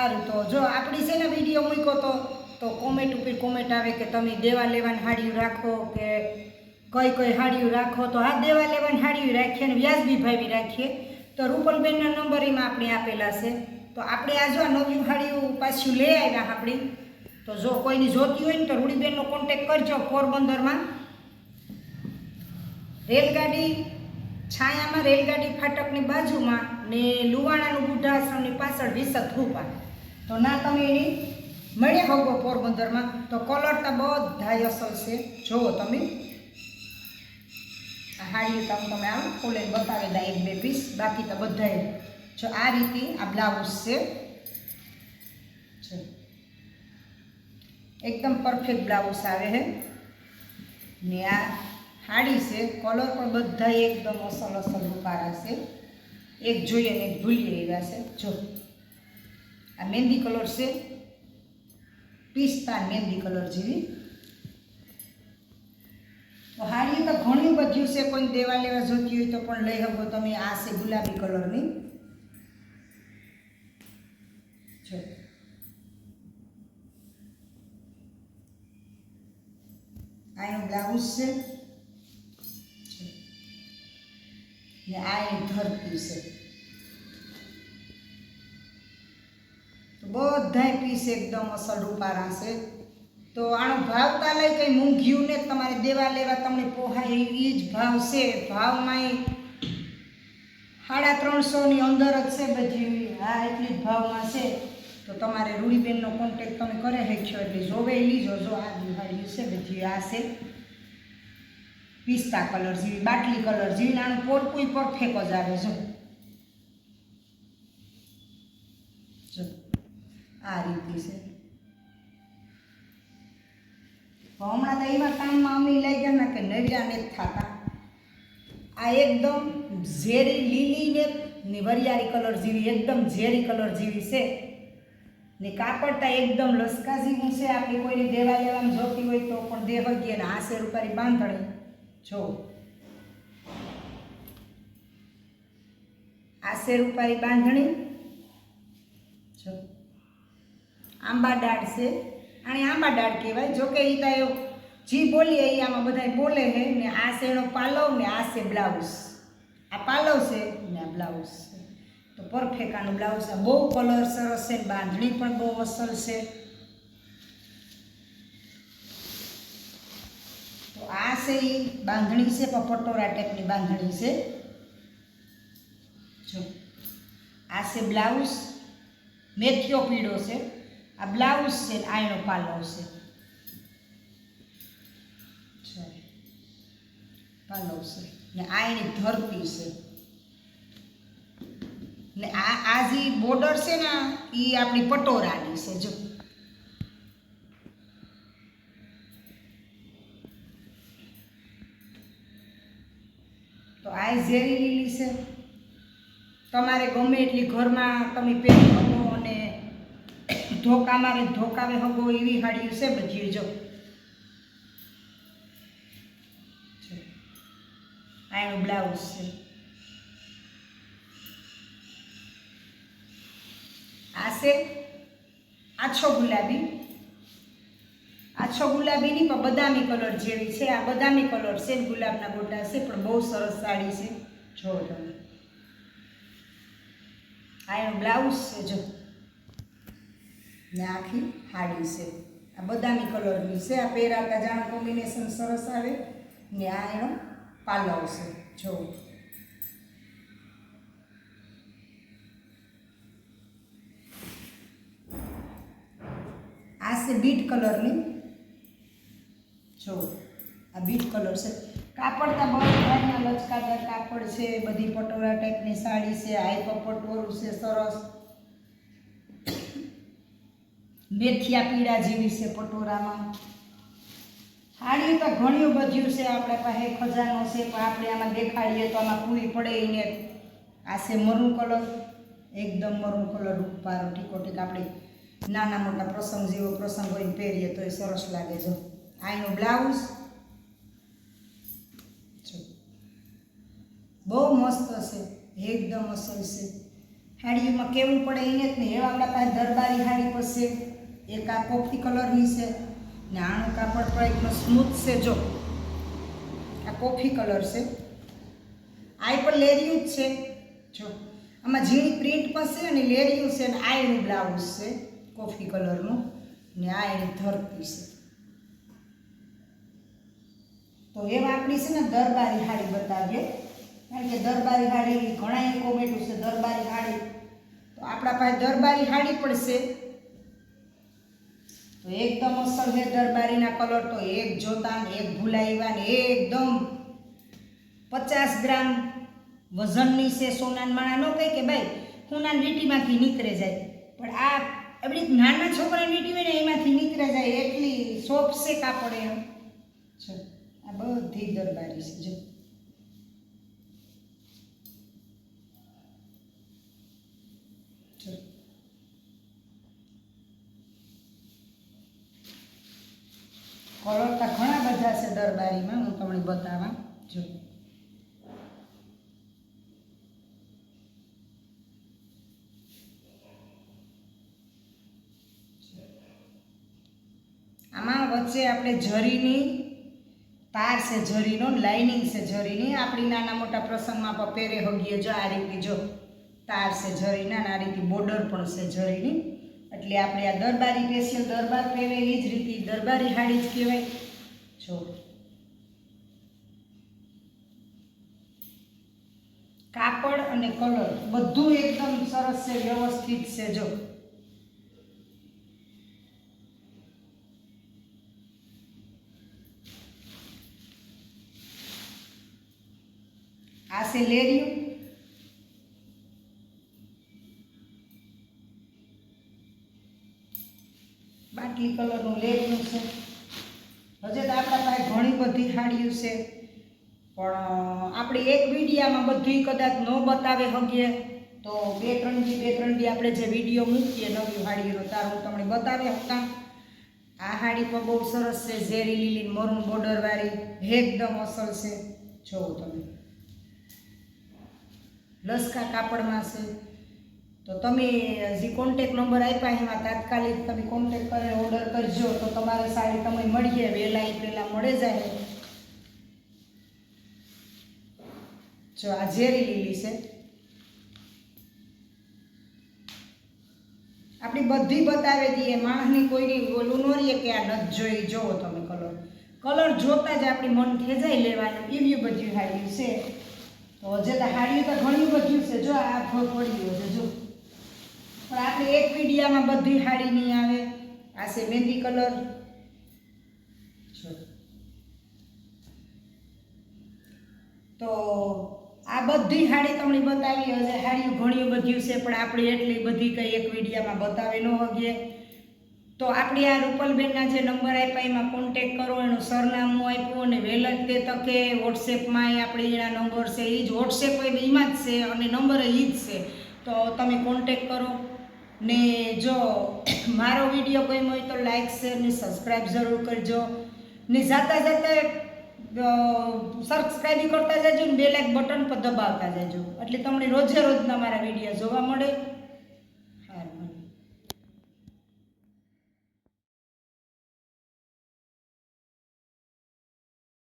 સારું તો જો આપણી છે ને વીડિયો મૂક્યો તો તો કોમેન્ટ ઉપર કોમેન્ટ આવે કે તમે દેવા લેવાની હાડીયું રાખો કે કઈ કઈ હાડીયું રાખો. તો આ દેવા લેવાની હાડીયું રાખીએ અને વ્યાજબી ભાવી રાખીએ. તો રૂપલબેનના નંબર એમાં આપણે આપેલા છે. તો આપણે આ જો આ નવી હાડીયું પાછું લઈ આવ્યા આપણી. તો જો કોઈની જોતી હોય ને તો રૂડીબેનનો કોન્ટેક કરજો પોરબંદરમાં. રેલગાડી છાયામાં, રેલગાડી ફાટકની બાજુમાં ને લુવાણાનું બુઢા આશ્રમની પાછળ વિસત રૂપા. તો ના તમે એની મળી હગો પોરબંદરમાં. તો કલર તો બધા અસલ છે. જુઓ તમે. હાડી તમે તમે આમ ખોલે બતાવી દા એક બે પીસ બાકી તો બધાય જો આ રીતે આ બ્લાઉઝ છે. એકદમ પરફેક્ટ બ્લાઉઝ આવે છે ને આ હાડી છે. કલર પણ બધા એકદમ અસલ અસલ રૂપારા છે. એક જોઈએ ને એક ભૂલી રહ્યા છે. જો. આ મહેંદી કલર છે. પિસ્તા મહેંદી કલર જેવી. તો હાડી તો ઘણું બધું છે, કોઈ દેવા લેવા જોતી હોય તો પણ લઈ શકો તમે. આ છે ગુલાબી કલરની જો. આ એનું બ્લાઉઝ છે. ને આ એની ધરતી છે. બધાય પીસ એકદમ અસલ રૂપારા છે તો આનો ભાવ તાલે કંઈ મૂંઘ્યું ને તમારે દેવા લેવા તમને પોહાય એ જ ભાવ છે. ભાવમાં સાડા ત્રણસોની અંદર જ છે બધી હા, એટલી જ ભાવમાં છે. તો તમારે રૂડીબેનનો કોન્ટેક તમે કરે શકશો એટલે જોવે લીજો. જો આ દિવાળી છે બધી, આ છે. પિસ્તા કલર જેવી, બાટલી કલર જેવી આનું પોરકું પરફેક્ટ જ આવે જો. આ રીતે છે. હમણાં તો એવા કામમાં અમે લઈ ગયા કે નવ્યા ને થતા. આ એકદમ ઝેરી લીલી ને ને વરિયાળી કલર જેવી, એકદમ ઝેરી કલર જેવી છે. ને કાપડતા એકદમ લસકા જેવું છે. આપણે કોઈને દેવા લેવામાં જોતી હોય તો પણ દે હગીએ અને આશે રૂપારી બાંધણી. જો. આશે રૂપારી બાંધણી. જો. આંબા દાળ છે. આને આંબા દાળ કહેવાય. જો કે એ તો જી બોલીએ એ આમાં બધા બોલે છે ને આ એનો પાલવ ને આ છે બ્લાઉઝ. આ પાલવ છે ને આ બ્લાઉઝ છે. તો પરફેક્ટ આનું બ્લાઉઝ છે બહુ કલર સરસ છે બાંધણી પણ બહુ અસલ છે. તો આ છે એ બાંધણી છે પણ પટોરા ટાઈપની બાંધણી છે. જો. આ છે બ્લાઉઝ. મેથીઓ પીળો છે. આ બ્લાઉઝ છે ને આ એનો પાલવ છે જો. પાલવ છે ને આ ધરતી છે ને આ આ જે બોર્ડર છે ને એ આપણી પટોરાની છે, જો. તો આ ઝેરી લીલી છે. તમારે ગમે એટલી ઘરમાં તમે પહેરી ધોકા મારે ધોકાવે હગો એવી હાડી છે બધી જો. આ બ્લાઉઝ છે. આ છે આછો ગુલાબી. આછો ગુલાબીની પણ બદામી કલર જેવી છે. આ બદામી કલર છે ગુલાબના ગોટા છે, પણ બહુ સરસ સાડી છે. જો તમે. આ એનું બ્લાઉઝ છે, જો. ને આખી હાડી છે. આ બદામી કલરની છે. આ પહેરાતા જાણ કોમ્બિનેશન સરસ આવે ને આ એનો પાલવ છે. જો. આ છે બીટ કલરની. જો. આ બીટ કલર છે. કાપડ તો બધાના લચકાદાર કાપડ છે. બધી પટોરા ટાઈપની સાડી છે. હાઈ પટોરું છે. સરસ. મેથિયા પીળા જેવી છે પટોરામાં. હાડી તો ઘણી બધું છે, આપણે પાસે ખજાનો છે, પણ આપણે આમાં દેખાડીએ તો આમાં પૂરી પડે એને આ છે મરૂન કલર, એકદમ મરૂન કલર રૂપારો ટીકો ટીક આપણે નાના મોટા પ્રસંગ જેવો પ્રસંગ હોય પહેરીએ તો એ સરસ લાગે જો આ બ્લાઉઝ. બહુ મસ્ત છે, એકદમ અસલ છે. હાડીમાં કેવું પડે એને જ નહીં. એવા આપણા પાસે દરબારી હાડી પડશે એક આ કોફી કલરની છે ને આનું કાપડ પણ એકદમ સ્મૂથ છે જો. આ કોફી કલર છે. આ પણ લેરિયું જ છે. જો. આમાં ઝીણી પ્રિન્ટ પણ છે અને લેરિયું છે અને આ એનું બ્લાઉઝ છે કોફી કલરનું ને આ એની ધરતી છે. તો એવા આપણી છે ને દરબારી હાડી બતાવીએ. કારણ કે દરબારી હાડી ઘણા કોમેટું છે, દરબારી હાડી. તો આપણા પાસે દરબારી હાડી પણ છે. તો એકદમ અસર છે દરબારીના કલર તો એક જોતા એક ભૂલાવ્યા ને એકદમ પચાસ ગ્રામ વજનની છે સોનાન માણા ન કહે કે ભાઈ સોનાન વીટીમાંથી નીકળે જાય. પણ આ એવી નાના છોકરાની વીટી હોય ને, એમાંથી નીકળે જાય. એટલી સોફ્ટ છે કાપડ એમ. છે આ બધી દરબારી છે. જો. કલર તો ઘણા બધા છે દરબારીમાં, હું તમને બતાવવા જો આમાં વચ્ચે આપણે જરીની તાર છે જરીનો લાઇનિંગ છે જરીની આપણી નાના મોટા પ્રસંગમાં પણ પહેરે હગીએ જો આ રીતે જો તાર છે જરીના આ રીતે બોર્ડર પણ છે જરીની એટલે આપણે આ દરબારી સ્પેશિયલ દરબાર પહેરે એ જ રીતે દરબારી હાડી જ કહેવાય. જો. કાપડ અને કલર બધું એકદમ સરસ છે, વ્યવસ્થિત છે, જો. આ છે લેરિયું. બાટલી કલરનું લેરિયું છે. હજે તો આપણા પાસે ઘણી બધી સાડીઓ છે. પણ આપણે એક વિડીયામાં બધું કદાચ ન બતાવે હગીએ, તો બે ત્રણ દી, બે ત્રણ દી આપણે જે વીડિયો મૂકીએ નવી સાડીનો તાર હું તમને બતાવી હતા આ સાડી પણ બહુ સરસ છે, ઝેરી લીલી મરૂન બોર્ડરવાળી, એકદમ અસલ છે. જોવો તમે. લસકા કાપડમાં છે. તો તમે જે કોન્ટેક નંબર આપ્યા એમાં તાત્કાલિક તમે કોન્ટેક કરી ઓર્ડર કરજો, તો તમારે સાડી તમે મળીએ વહેલા એ પહેલાં મળે જાય. જો આ ઝેરી લીલી છે. આપણી બધી બતાવે દઈએ માણસની કોઈની ઓલું ન રહીએ કે આ નથી જોઈ, જોવો તમે કલર કલર જોતા જ આપણી મન ખેંચાઈ લેવાનું, એવી બધી હાડીઓ છે. તો હજે તો હાડીઓ તો ઘણી બધું છે, જો આ ભ પડ્યું છે, જો. પણ આપણે એક વિડીયામાં બધી હાડી નહીં આવે. આ છે મહેંદી કલર. તો આ બધી હાડી તમને બતાવી. હશે હાડીઓ ઘણી બધી છે, પણ આપણે એટલી બધી કંઈ એક વિડીયામાં બતાવે ન હગીએ તો આપણી આ રૂપલબેનના જે નંબર આપ્યા, એમાં કોન્ટેક કરો, એનું સરનામું આપ્યું અને વહેલા તે તકે વોટ્સએપમાં આપણે એના નંબર છે. એ જ વોટ્સએપ એમાં જ છે અને નંબર એ જ છે. તો તમે કોન્ટેક કરો. ને જો મારો વીડિયો ગમ્યો હોય તો લાઇક શેર ને સબસ્ક્રાઈબ જરૂર કરજો. ને જાતા જાતા સબસ્ક્રાઈબ કરતા જજો ને બે લાઇક બટન પર દબાવતા જજો. એટલે તમને રોજે રોજના મારા વીડિયો જોવા મળે.